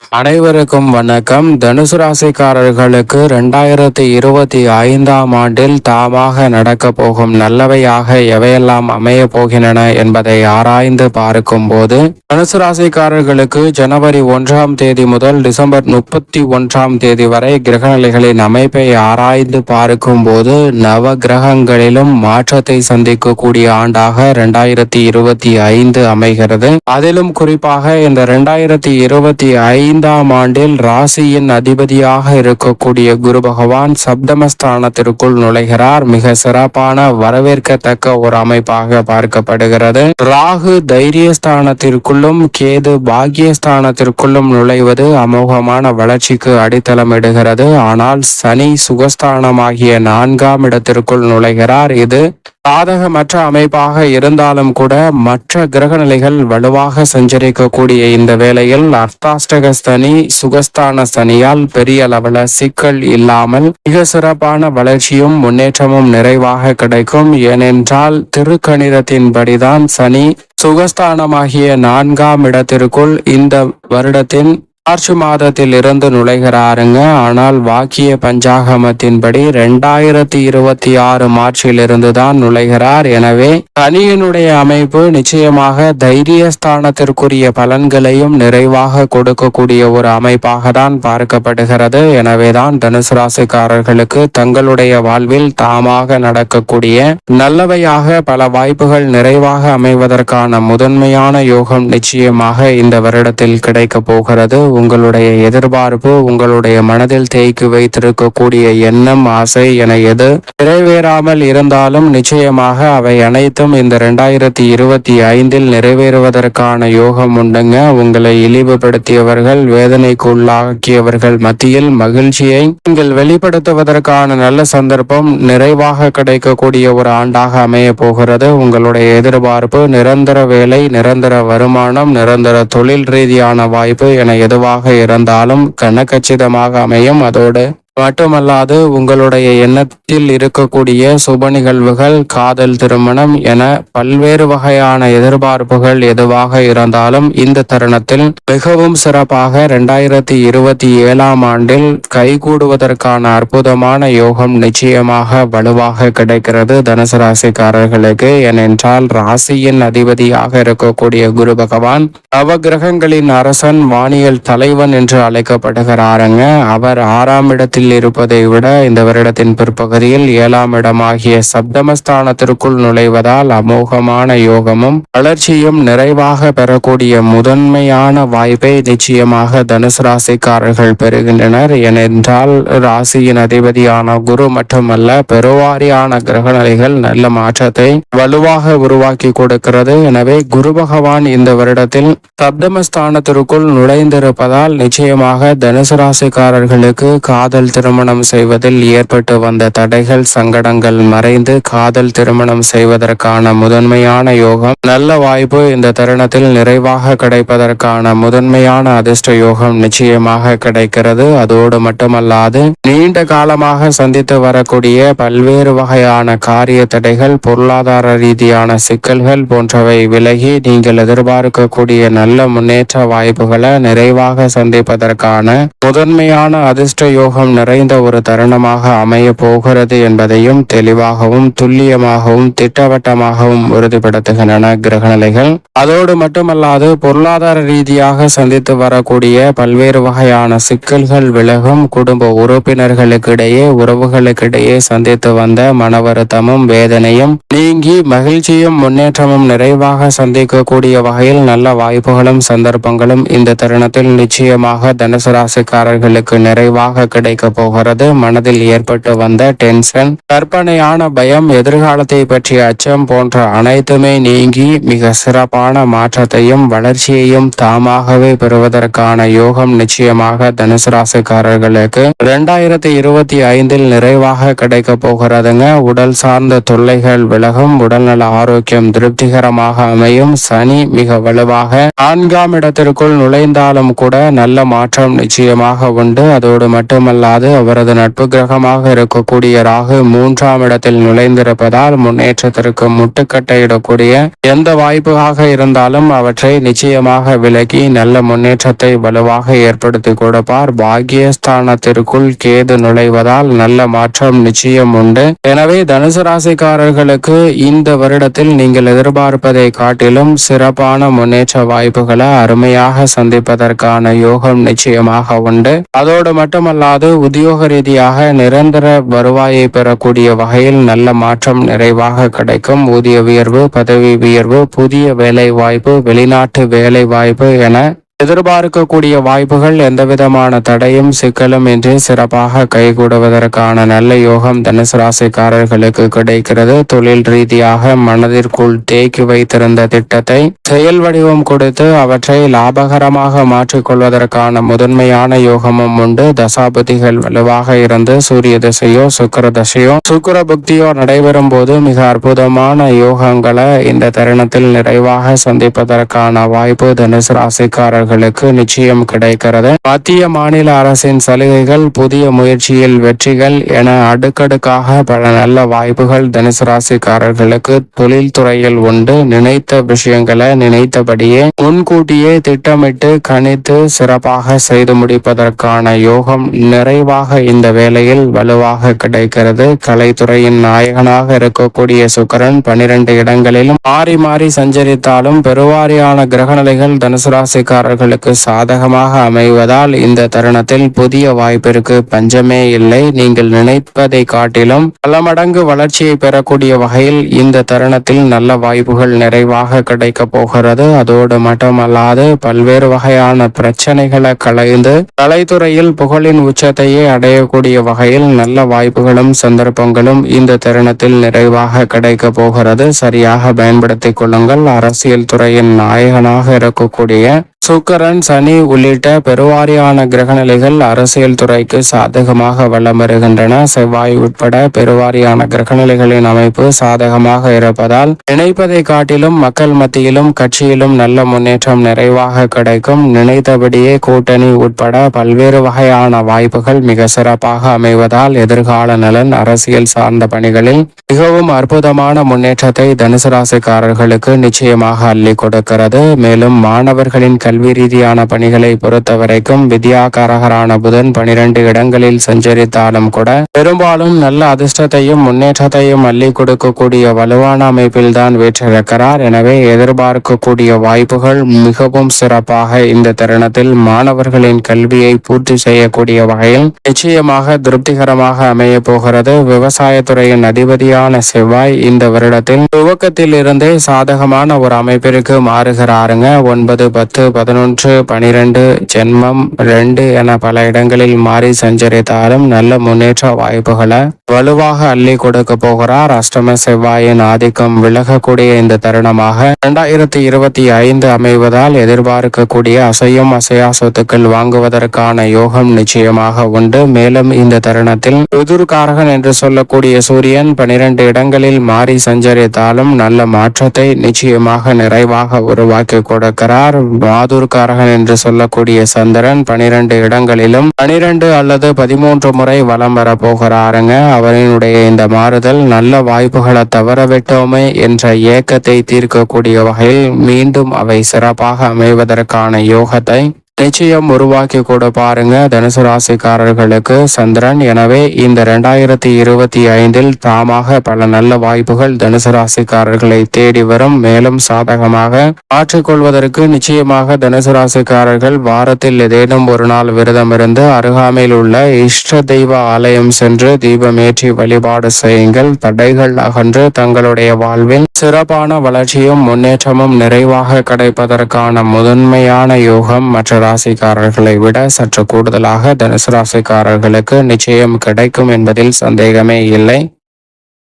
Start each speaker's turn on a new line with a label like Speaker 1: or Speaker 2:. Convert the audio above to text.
Speaker 1: அனைவருக்கும் வணக்கம். தனுசு ராசிக்காரர்களுக்கு இரண்டாயிரத்தி இருபத்தி ஐந்தாம் ஆண்டில் தாமாக நடக்க போகும் நல்லவையாக எவையெல்லாம் அமைய போகின்றன என்பதை ஆராய்ந்து பார்க்கும் போது தனுசு ராசிக்காரர்களுக்கு ஜனவரி ஒன்றாம் தேதி முதல் டிசம்பர் முப்பத்தி ஒன்றாம் தேதி வரை கிரகநிலைகளின் அமைப்பை ஆராய்ந்து பார்க்கும் போது நவ கிரகங்களிலும் மாற்றத்தை சந்திக்கக்கூடிய ஆண்டாக ரெண்டாயிரத்தி இருபத்தி ஐந்து அமைகிறது. அதிலும் குறிப்பாக இந்த ரெண்டாயிரத்தி இருபத்தி ஐந்தாம் ஆண்டில் ராசியின் அதிபதியாக இருக்கக்கூடிய குரு பகவான் சப்தமஸ்தானத்திற்குள் நுழைகிறார். மிக சிறப்பான வரவேற்கத்தக்க ஒரு அமைப்பாக பார்க்கப்படுகிறது. ராகு தைரியஸ்தானத்திற்குள்ளும் கேது பாக்கியஸ்தானத்திற்குள்ளும் நுழைவது அமோகமான வளர்ச்சிக்கு அடித்தளமிடுகிறது. ஆனால் சனி சுகஸ்தானமாகிய நான்காம் இடத்திற்குள் நுழைகிறார். இது சாதகமற்ற அமைப்பாக இருந்தாலும் கூட மற்ற கிரகநிலைகள் வலுவாக சஞ்சரிக்கக்கூடிய இந்த வேளையில் அர்த்தாஷ்டக சனி சுகஸ்தான சனியால் பெரிய அளவில் சிக்கல் இல்லாமல் மிக சிறப்பான வளர்ச்சியும் முன்னேற்றமும் நிறைவாக கிடைக்கும். ஏனென்றால் திருக்கணிதத்தின்படிதான் சனி சுகஸ்தானமாகிய நான்காம் இடத்திற்குள் இந்த வருடத்தின் மார்ச் மாதத்தில் இருந்து நுழைகிறாருங்க. ஆனால் வாக்கிய பஞ்சாகமத்தின்படி ரெண்டாயிரத்தி இருபத்தி ஆறு மார்ச்சிலிருந்து தான் நுழைகிறார். எனவே சனியினுடைய அமைப்பு நிச்சயமாக தைரியஸ்தானத்திற்குரிய பலன்களையும் நிறைவாக கொடுக்கக்கூடிய ஒரு அமைப்பாக தான் பார்க்கப்படுகிறது. எனவேதான் தனுசு ராசிக்காரர்களுக்கு தங்களுடைய வாழ்வில் தாமாக நடக்கக்கூடிய நல்லவையாக பல வாய்ப்புகள் நிறைவாக அமைவதற்கான முதன்மையான யோகம் நிச்சயமாக இந்த வருடத்தில் கிடைக்கப் போகிறது. உங்களுடைய எதிர்பார்ப்பு உங்களுடைய மனதில் தேய்க்கு வைத்திருக்கக்கூடிய எண்ணம் ஆசை என எது நிறைவேறாமல் இருந்தாலும் நிச்சயமாக அவை அனைத்தும் இந்த ரெண்டாயிரத்தி இருபத்தி ஐந்தில் நிறைவேறுவதற்கான யோகம் உண்டுங்க. உங்களை இழிவுபடுத்தியவர்கள் வேதனைக்கு உள்ளாக்கியவர்கள் மத்தியில் மகிழ்ச்சியை நீங்கள் வெளிப்படுத்துவதற்கான நல்ல சந்தர்ப்பம் நிறைவாக கிடைக்கக்கூடிய ஒரு ஆண்டாக அமைய போகிறது. உங்களுடைய எதிர்பார்ப்பு நிரந்தர வேலை நிரந்தர வருமானம் நிரந்தர தொழில் ரீதியான வாய்ப்பு என எதுவாக இருந்தாலும் கனகச்சிதமாக அமையும். அதோடு மட்டுமல்லாது உங்களுடைய எண்ணத்தில் இருக்கக்கூடிய சுப நிகழ்வுகள் காதல் திருமணம் என பல்வேறு வகையான எதிர்பார்ப்புகள் எதுவாக இருந்தாலும் இந்த தருணத்தில் மிகவும் சிறப்பாக இரண்டாயிரத்தி இருபத்தி ஏழாம் ஆண்டில் கைகூடுவதற்கான அற்புதமான யோகம் நிச்சயமாக வலுவாக கிடைக்கிறது தனுசு ராசிக்காரர்களுக்கு. ஏனென்றால் ராசியின் அதிபதியாக இருக்கக்கூடிய குரு பகவான் நவகிரகங்களின் அரசன் வானியல் தலைவன் என்று அழைக்கப்படுகிறாருங்க. அவர் ஆறாம் இடத்தில் இருப்பதை விட இந்த வருடத்தின் பிற்பகுதியில் ஏழாம் இடமாகிய சப்தமஸ்தானத்திற்குள் நுழைவதால் அமோகமான யோகமும் வளர்ச்சியும் நிறைவாக பெறக்கூடிய முதன்மையான வாய்ப்பை நிச்சயமாக தனுசு ராசிக்காரர்கள் பெறுகின்றனர். ஏனென்றால் ராசியின் அதிபதியான குரு மட்டுமல்ல பெருவாரியான கிரகநிலைகள் நல்ல மாற்றத்தை வலுவாக உருவாக்கி கொடுக்கிறது. எனவே குரு பகவான் இந்த வருடத்தில் சப்தமஸ்தானத்திற்குள் நுழைந்திருப்பதால் நிச்சயமாக தனுசு ராசிக்காரர்களுக்கு காதல் திருமணம் செய்வதில் ஏற்பட்டு வந்த தடைகள் சங்கடங்கள் மறைந்து காதல் திருமணம் செய்வதற்கான முதன்மையான யோகம். நல்ல வாய்ப்பு இந்த தருணத்தில் நிறைவாக கிடைப்பதற்கான முதன்மையான அதிர்ஷ்ட யோகம் நிச்சயமாக கிடைக்கிறது. அதோடு மட்டுமல்லாது நீண்ட காலமாக சந்தித்து வரக்கூடிய பல்வேறு வகையான காரிய தடைகள் பொருளாதார ரீதியான சிக்கல்கள் போன்றவை விலகி நீங்கள் எதிர்பார்க்கக்கூடிய நல்ல முன்னேற்ற வாய்ப்புகளை நிறைவாக சந்திப்பதற்கான முதன்மையான அதிர்ஷ்ட யோகம் நிறைந்த ஒரு தருணமாக அமைய போகிறது என்பதையும் தெளிவாகவும் துல்லியமாகவும் திட்டவட்டமாகவும் உறுதிப்படுத்துகின்றன கிரகநிலைகள். அதோடு மட்டுமல்லாது பொருளாதார ரீதியாக சந்தித்து வரக்கூடிய பல்வேறு வகையான சிக்கல்கள் விலகும் குடும்ப உறுப்பினர்களுக்கிடையே உறவுகளுக்கிடையே சந்தித்து வந்த மன வருத்தமும் வேதனையும் நீங்கி மகிழ்ச்சியும் முன்னேற்றமும் நிறைவாக சந்திக்கக்கூடிய வகையில் நல்ல வாய்ப்புகளும் சந்தர்ப்பங்களும் இந்த தருணத்தில் நிச்சயமாக தனுசு ராசிக்காரர்களுக்கு நிறைவாக கிடைக்க போகிறது. மனதில் ஏற்பட்டு வந்த டென்ஷன் கற்பனையான பயம் எதிர்காலத்தை பற்றிய அச்சம் போன்ற அனைத்துமே நீங்கி மிக சிறப்பான மாற்றத்தையும் வளர்ச்சியையும் தாமாகவே பெறுவதற்கான யோகம் நிச்சயமாக தனுசு ராசிக்காரர்களுக்கு இரண்டாயிரத்தி இருபத்தி ஐந்தில் நிறைவாக கிடைக்க போகிறதுங்க. உடல் சார்ந்த தொல்லைகள் விலகும் உடல்நல ஆரோக்கியம் திருப்திகரமாக அமையும். சனி மிக வலுவாக நான்காம் இடத்திற்குள் நுழைந்தாலும் கூட நல்ல மாற்றம் நிச்சயமாக உண்டு. அதோடு மட்டுமல்லாது அவரது நட்பு கிரகமாக இருக்கக்கூடிய ராகு மூன்றாம் இடத்தில் நுழைந்திருப்பதால் முன்னேற்றத்திற்கு முட்டுக்கட்டையிடக்கூடிய எந்த வாய்ப்பாக இருந்தாலும் அவற்றை நிச்சயமாக விலகி நல்ல முன்னேற்றத்தை வலுவாக ஏற்படுத்தி கொடுப்பார். பாக்கியஸ்தானத்திற்குள் கேது நுழைவதால் நல்ல மாற்றம் நிச்சயம் உண்டு. எனவே தனுசு ராசிக்காரர்களுக்கு இந்த வருடத்தில் நீங்கள் எதிர்பார்ப்பதை காட்டிலும் சிறப்பான முன்னேற்ற வாய்ப்புகளை அருமையாக சந்திப்பதற்கான யோகம் நிச்சயமாக உண்டு. அதோடு மட்டுமல்லாது உத்தியோக ரீதியாக நிரந்தர வருவாயை பெறக்கூடிய வகையில் நல்ல மாற்றம் நிறைவாக கிடைக்கும். ஊதிய உயர்வு பதவி உயர்வு புதிய வேலை வாய்ப்பு வெளிநாட்டு வேலை வாய்ப்பு என எதிர்பார்க்கக்கூடிய வாய்ப்புகள் எந்தவிதமான தடையும் சிக்கலும் இன்றி சிறப்பாக கைகூடுவதற்கான நல்ல யோகம் தனுசு ராசிக்காரர்களுக்கு கிடைக்கிறது. தொழில் ரீதியாக மனதிற்குள் தேக்கி வைத்திருந்த திட்டத்தை செயல் வடிவம் கொடுத்து அவற்றை லாபகரமாக மாற்றிக்கொள்வதற்கான முதன்மையான யோகமும் உண்டு. தசாபதிகள் வலுவாக இருந்து சூரிய திசையோ சுக்கர தசையோ சுக்கர புக்தியோ நடைபெறும் போது மிக அற்புதமான யோகங்களை இந்த தருணத்தில் நிறைவாக சந்திப்பதற்கான வாய்ப்பு தனுசு ராசிக்காரர்கள் அவர்களுக்கு நிச்சயம் கிடைக்கிறது. மத்திய மாநில அரசின் சலுகைகள் புதிய முயற்சியில் வெற்றிகள் என அடுக்கடுக்காக பல நல்ல வாய்ப்புகள் தனுசு ராசிக்காரர்களுக்கு தொழில்துறையில் உண்டு. நினைத்த விஷயங்களை நினைத்தபடியே முன்கூட்டியே திட்டமிட்டு கணித்து சிறப்பாக செய்து முடிப்பதற்கான யோகம் நிறைவாக இந்த வேளையில் வலுவாக கிடைக்கிறது. கலைத்துறையின் நாயகனாக இருக்கக்கூடிய சுக்கரன் பனிரெண்டு இடங்களிலும் மாறி மாறி சஞ்சரித்தாலும் பெருவாரியான கிரகநிலைகள் தனுசு ராசிக்காரர்கள் அவர்களுக்கு சாதகமாக அமைவதால் இந்த தருணத்தில் புதிய வாய்ப்பிற்கு பஞ்சமே இல்லை. நீங்கள் நினைப்பதை காட்டிலும் பல மடங்கு வளர்ச்சியை பெறக்கூடிய வகையில் இந்த தருணத்தில் நல்ல வாய்ப்புகள் நிறைவாக கிடைக்க போகிறது. அதோடு மட்டுமல்லாது பல்வேறு வகையான பிரச்சனைகளை களைந்து கலைத்துறையில் புகழின் உச்சத்தையே அடையக்கூடிய வகையில் நல்ல வாய்ப்புகளும் சந்தர்ப்பங்களும் இந்த தருணத்தில் நிறைவாக கிடைக்க போகிறது. சரியாக பயன்படுத்திக் கொள்ளுங்கள். அரசியல் துறையின் நாயகனாக இருக்கக்கூடிய சுக்கரன் சனி உள்ளிட்ட பெருவாரியான கிரகநிலைகள் அரசியல் துறைக்கு சாதகமாக வளம் வருகின்றன செவ்வாய் உட்பட பெருவாரியான கிரகநிலைகளின் அமைப்பு சாதகமாக இருப்பதால் நினைப்பதை காட்டிலும் மக்கள் மத்தியிலும் கட்சியிலும் நல்ல முன்னேற்றம் நிறைவாக கிடைக்கும். நினைத்தபடியே கூட்டணி உட்பட பல்வேறு வகையான வாய்ப்புகள் மிக சிறப்பாக அமைவதால் எதிர்கால நலன் அரசியல் சார்ந்த பணிகளில் மிகவும் அற்புதமான முன்னேற்றத்தை தனுசு ராசிக்காரர்களுக்கு நிச்சயமாக அள்ளி கொடுக்கிறது. மேலும் மாணவர்களின் கல்வி கல்வி ரீதியான பணிகளை பொறுத்த வரைக்கும் வித்யாகாரகரான புதன் பனிரெண்டு இடங்களில் சஞ்சரித்தாலும் கூட பெரும்பாலும் நல்ல அதிர்ஷ்டத்தையும் முன்னேற்றத்தையும் அள்ளி கொடுக்கக்கூடிய வலுவான அமைப்பில் தான் வீற்றிருக்கிறார். எனவே எதிர்பார்க்கக்கூடிய வாய்ப்புகள் மிகவும் சிறப்பாக இந்த தருணத்தில் மாணவர்களின் கல்வியை பூர்த்தி செய்யக்கூடிய வகையில் நிச்சயமாக திருப்திகரமாக அமைய போகிறது. விவசாயத்துறையின் அதிபதியான செவ்வாய் இந்த வருடத்தில் துவக்கத்தில் இருந்தே சாதகமான ஒரு அமைப்பிற்கு மாறுகிறாருங்க. ஒன்பது பத்து பதினொன்று பனிரெண்டு ஜென்மம் ரெண்டு என பல இடங்களில் மாறி சஞ்சரித்தாலும் நல்ல முன்னேற்ற வாய்ப்புகளை வலுவாக அள்ளி கொடுக்க போகிறார் அஷ்டம செவ்வாயின் ஆதிக்கம் விலகக்கூடிய இந்த தருணமாக இரண்டாயிரத்தி இருபத்தி ஐந்து அமைவதால் எதிர்பார்க்கக்கூடிய அசையும் அசையா சொத்துக்கள் வாங்குவதற்கான யோகம் நிச்சயமாக உண்டு. மேலும் இந்த தருணத்தில் எதிர்காரகன் என்று சொல்லக்கூடிய சூரியன் பனிரெண்டு இடங்களில் மாறி சஞ்சரித்தாலும் நல்ல மாற்றத்தை நிச்சயமாக நிறைவாக உருவாக்கி கொடுக்கிறார். மாது என்று சொல்லக்கூடிய சந்திரன் பனிரெண்டு இடங்களிலும் பனிரெண்டு அல்லது பதிமூன்று முறை வலம் வர போகிறாருங்க அவரினுடைய இந்த மாறுதல் நல்ல வாய்ப்புகளை தவறவிட்டோமே என்ற ஏக்கத்தை தீர்க்கக்கூடிய வகையில் மீண்டும் அவை சிறப்பாக அமைவதற்கான யோகத்தை நிச்சயம் உருவாக்கி கூட பாருங்க. தனுசு ராசிக்காரர்களுக்கு சந்திரன். எனவே இந்த இரண்டாயிரத்தி இருபத்தி ஐந்தில் தாமாக பல நல்ல வாய்ப்புகள் தனுசு ராசிக்காரர்களை தேடி வரும். மேலும் சாதகமாக மாற்றிக்கொள்வதற்கு நிச்சயமாக தனுசு ராசிக்காரர்கள் வாரத்தில் ஏதேனும் ஒரு நாள் விரதம் இருந்து அருகாமையில் உள்ள இஷ்ட தெய்வ ஆலயம் சென்று தீபமேற்றி வழிபாடு செய்யுங்கள். தடைகள் அகன்று தங்களுடைய வாழ்வில் சிறப்பான வளர்ச்சியும் முன்னேற்றமும் நிறைவாக கிடைப்பதற்கான முதன்மையான யோகம் மற்ற ராசிக்காரர்களை விட சற்று கூடுதலாக தனுசு ராசிக்காரர்களுக்கு நிச்சயம் கிடைக்கும் என்பதில் சந்தேகமே இல்லை.